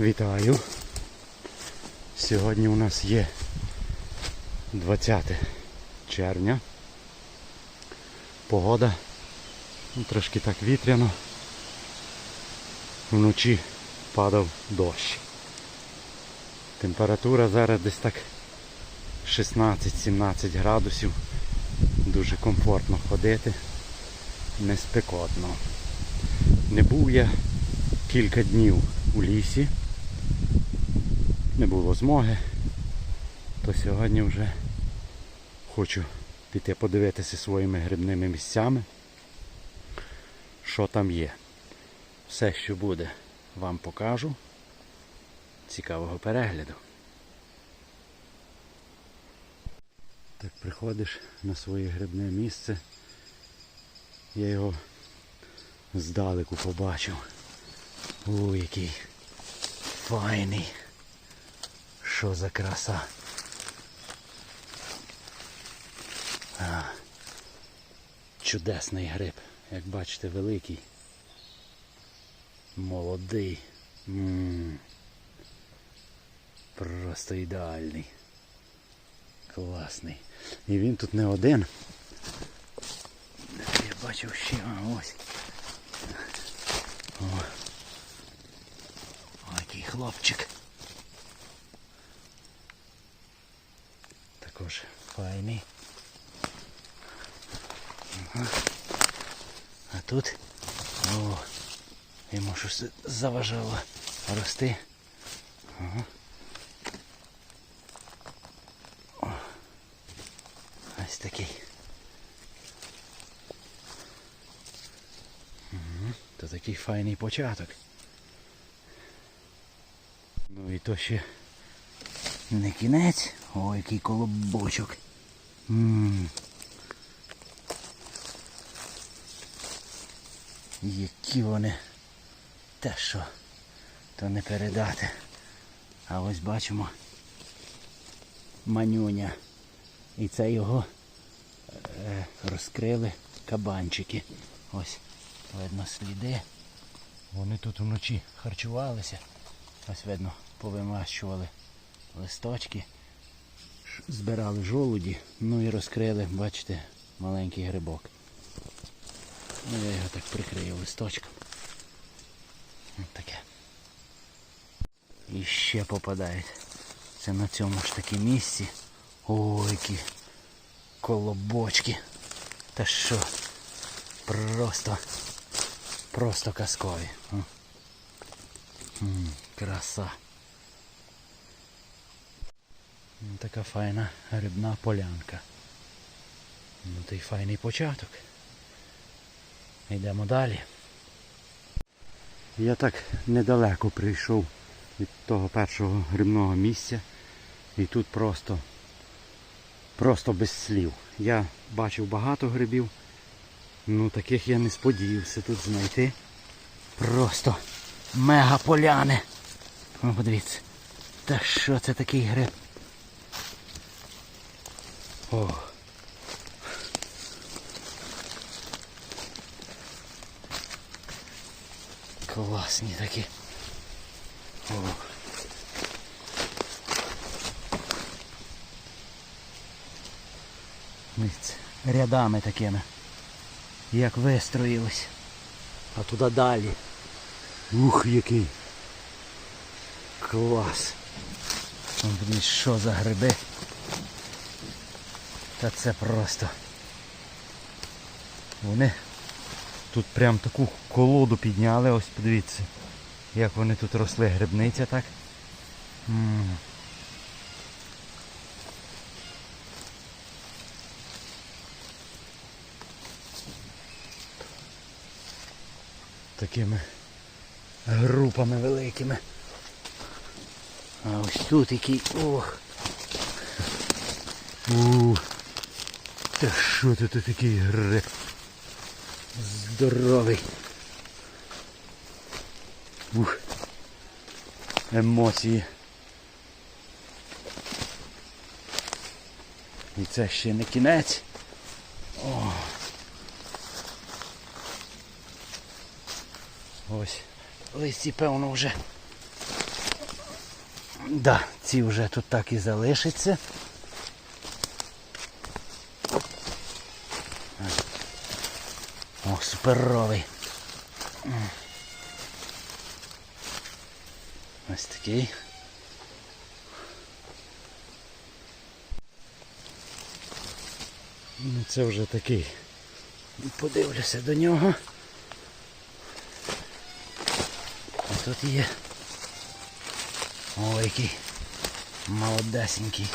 Вітаю. Сьогодні у нас є 20 червня. Погода ну, трошки так вітряно. Вночі падав дощ. Температура зараз десь так 16-17 градусів. Дуже комфортно ходити, не спекотно. Не був я кілька днів у лісі. Не було змоги. То сьогодні вже хочу піти подивитися своїми грибними місцями, що там є. Все, що буде, вам покажу. Цікавого перегляду. Так приходиш на своє грибне місце. Я його здалеку побачив. Ой, який файний. Що за краса. А, чудесний гриб. Як бачите, великий. Молодий. м Просто ідеальний. Класний. І він тут не один. Я бачив ще, а ось. О. О, який хлопчик. Також файний. А тут о, йому щось заважало рости. О, ось такий. Угу. Такий файний початок. Ну і то ще не кінець. Ой, який колобочок. м Які вони те що, то не передати. А ось бачимо манюня. І це його е, розкрили кабанчики. Ось видно сліди. Вони тут вночі харчувалися. Ось видно, повимащували листочки, збирали жолуді, ну і розкрили, бачите, маленький грибок. Ну я його так прикрию листочком. Ось таке. І ще попадають. Це на цьому ж таки місці. Ой, які колобочки. Та що? Просто, просто казкові. М. Краса. М, Така файна грибна полянка. Ну то й файний початок. Йдемо далі. Я так недалеко прийшов від того першого грибного місця. І тут просто, просто без слів. Я бачив багато грибів. Ну таких я не сподівався тут знайти. Просто мега поляни. Ну подивіться. Та що це такий гриб? О. Класні такі. О. Дивіться, рядами такими. Як вистроїлись. А туди далі. Ух, який. Клас. Подивіться, що за гриби. Та це просто. Вони тут прям таку колоду підняли, ось подивіться. Як вони тут росли, грибниця так. М. Такими групами великими. А ось тут який. Ох. Ух. Та що це тут такий гриб? Здоровий. Ух. Емоції. І це ще не кінець. О. Ось. Листі, певно, вже Да, ці вже тут так і залишаться. О, суперовий. Ось такий. Ну це вже такий. Подивлюся до нього. А тут є. Ой, який молодесенький.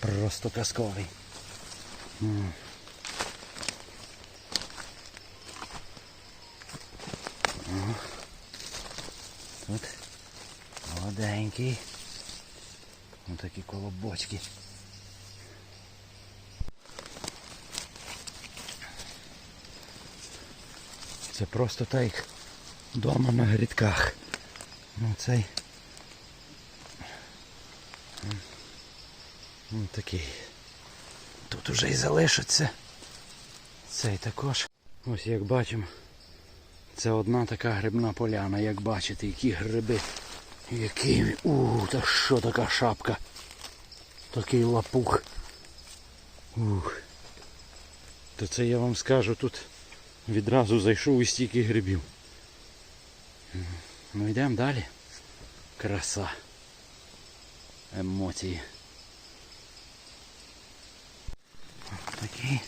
Просто казковий. О. Тут молоденький. Ось такі колобочки. Це просто так як вдома на грядках. Ну цей. Ну, такий. Тут уже і залишиться. Цей також. Ось як бачимо. Це одна така грибна поляна, як бачите, які гриби. Який. він- У, та що така шапка? Такий лапух. Ух. То це я вам скажу тут відразу зайшов і стільки грибів. Ну йдемо далі. Краса. Емоції. Такі.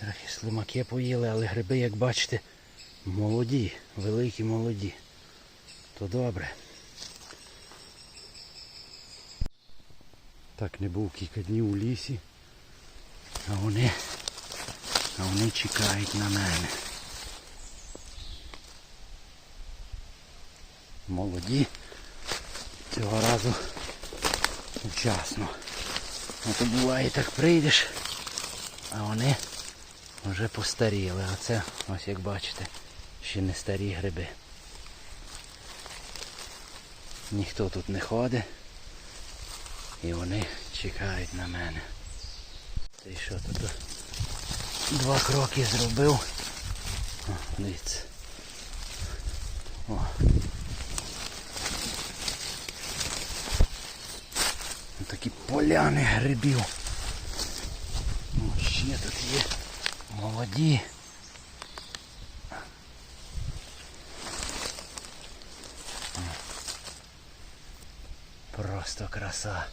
Трохи слимаки поїли, але гриби, як бачите, молоді, великі молоді. То добре. Так не був кілька днів у лісі. А вони, а вони чекають на мене. Молоді. Цього разу вчасно. А то буває так прийдеш, а вони вже постаріли. А це, ось як бачите, ще не старі гриби. Ніхто тут не ходить. І вони чекають на мене. Ти що тут? Два кроки зробив. О, дивіться. О. Такі поляни грибів. О, ще тут є молоді. Просто краса.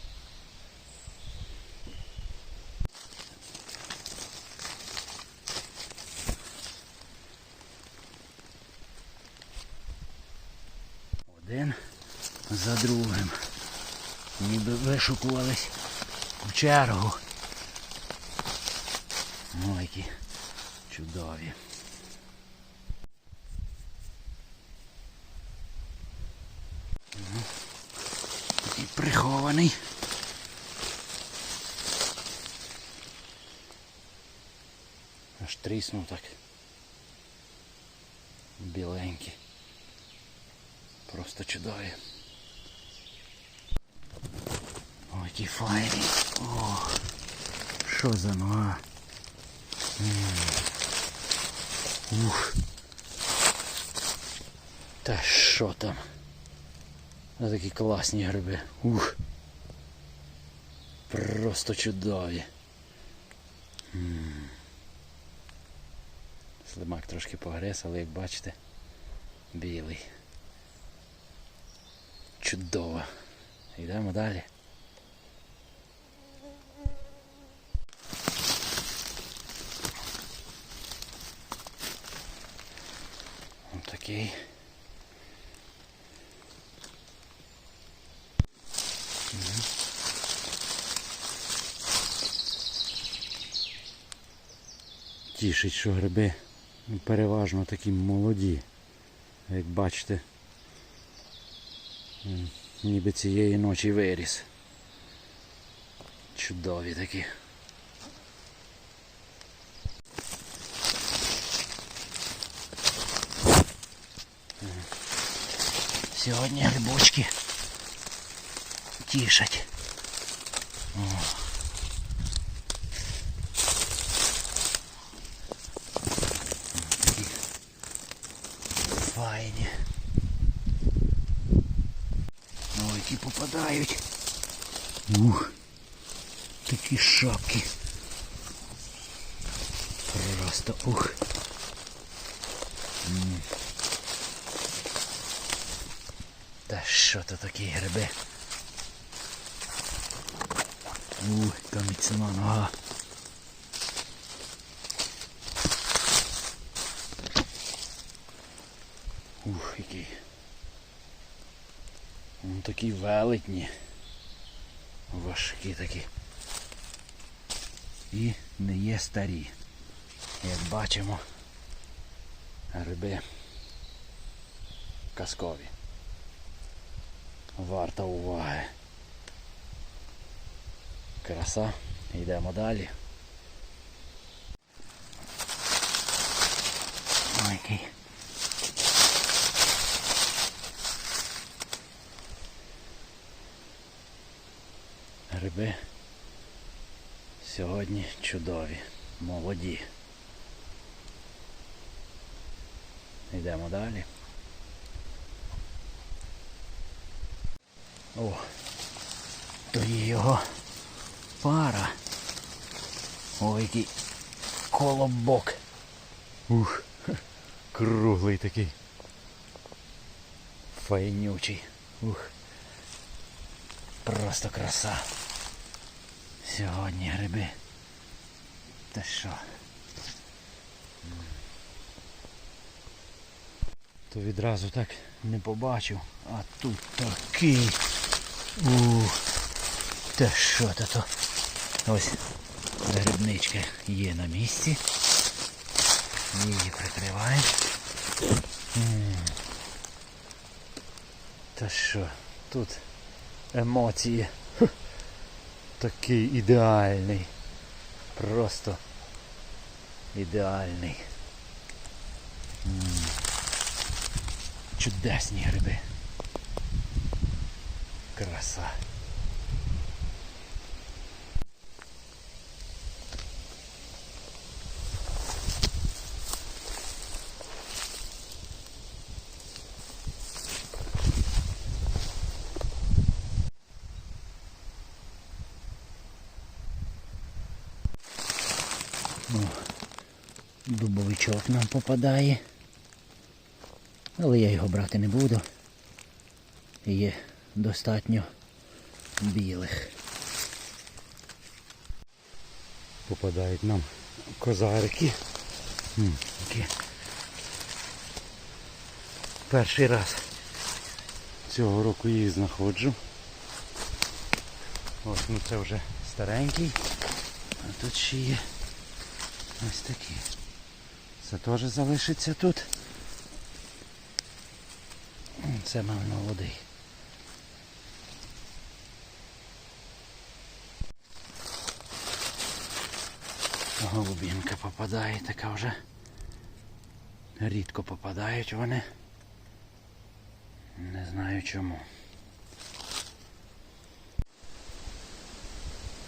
Один за другим. Ніби вишукувались в чергу. Ну, які чудові. Ну, Такий прихований. Аж тріснув так. Біленький. Просто чудові. Ой, які файні. О, що за нога? Ух. Та що там? Такі класні гриби. Ух. Просто чудові. Слимак трошки погрес, але як бачите, білий. Чудово. Йдемо далі. Ось такий. Тішить, що гриби переважно такі молоді. Як бачите, ніби цієї ночі виріс. Чудові такі. Сьогодні грибочки тішать. Такі Файні. попадають. Ух, такі шапки. Просто ух. Та що то такі гриби? Ух, яка міцна нога. Ух, який. Вон такі велетні. Важкі такі. І не є старі. Як бачимо, гриби казкові. Варта уваги. Краса. Йдемо далі. Ой. Гриби сьогодні чудові, молоді. Йдемо далі. О, то є його пара. Ой, який колобок. Ух, круглий такий. Файнючий. Ух. Просто краса. Сьогодні гриби. Та що? То відразу так не побачив. А тут такий. Ух. Та що то то? Ось грибничка є на місці. Її прикриваємо. Та що? Тут емоції. Такий ідеальний. Просто ідеальний. М. Чудесні гриби. Краса. Дубовичок нам попадає. Але я його брати не буду. Є достатньо білих. Попадають нам козарики. Перший раз цього року їх знаходжу. Ось, ну це вже старенький. А тут ще є ось такі. Це теж залишиться тут. Це мав молодий. Голубінка попадає, така вже рідко попадають вони. Не знаю чому.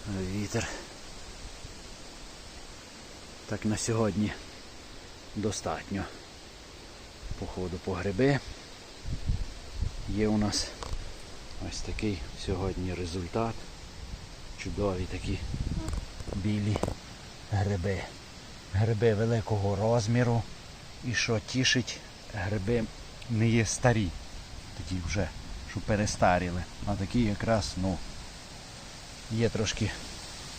Вітер. Так на сьогодні достатньо. Походу по гриби. Є у нас ось такий сьогодні результат. Чудові такі білі гриби. Гриби великого розміру. І що тішить, гриби не є старі. Такі вже, що перестаріли. А такі якраз, ну, є трошки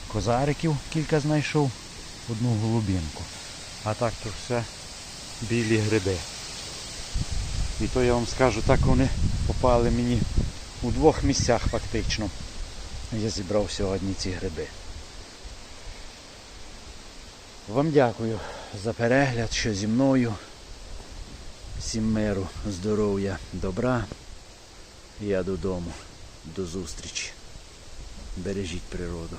козариків, кілька знайшов, одну голубінку. А так то все білі гриби. І то я вам скажу, так вони попали мені у двох місцях фактично. Я зібрав сьогодні ці гриби. Вам дякую за перегляд, що зі мною. Всім миру, здоров'я, добра. Я додому. До зустрічі. Бережіть природу.